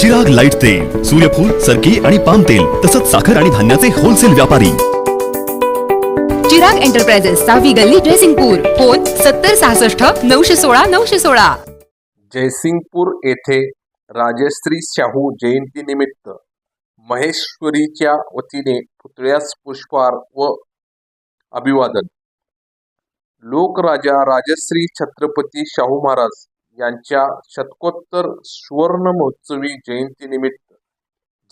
Chirag light तेल सूर्यफूल सरकी आणि पाम तेल तसंच साखर आणि धान्याचे होलसेल व्यापारी. चिराग एंटरप्राइजेस सहावी गल्ली ड्रेसिंगपूर फोन सत्तर सहासष्ट नऊशे सोळा नऊशे सोळा. जयसिंगपूर येथे राजश्री शाहू जयंतीनिमित्त महेश्वरीच्या वतीने पुतळ्यास पुष्पहार व अभिवादन. लोकराजा राजश्री छत्रपती शाहू महाराज यांच्या शतकोत्तर सुवर्ण महोत्सवी जयंतीनिमित्त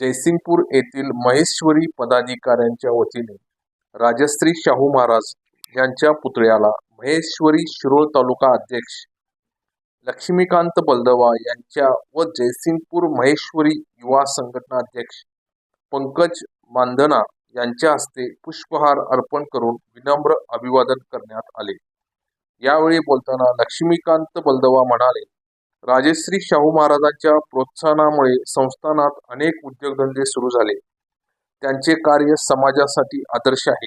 जयसिंगपूर येथील महेश्वरी पदाधिकाऱ्यांच्या वतीने राजश्री शाहू महाराज यांच्या पुतळ्याला महेश्वरी शिरोळ तालुका अध्यक्ष लक्ष्मीकांत बलदवा यांच्या व जयसिंगपूर महेश्वरी युवा संघटना अध्यक्ष पंकज मानधना यांच्या हस्ते पुष्पहार अर्पण करून विनम्र अभिवादन करण्यात आले. यावेळी बोलताना लक्ष्मीकांत बलदवा म्हणाले राजश्री शाहू महाराजांच्या प्रोत्साहनामुळे संस्थानात अनेक उद्योगधंदे सुरू झाले. त्यांचे कार्य समाजासाठी आदर्श आहे.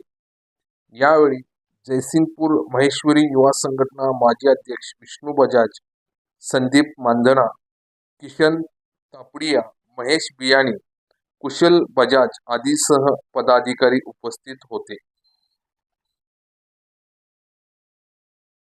यावेळी जयसिंगपूर महेश्वरी युवा संघटना माजी अध्यक्ष विष्णू बजाज संदीप मांधना किशन तापडिया महेश बियाणी कुशल बजाज आदीसह पदाधिकारी उपस्थित होते.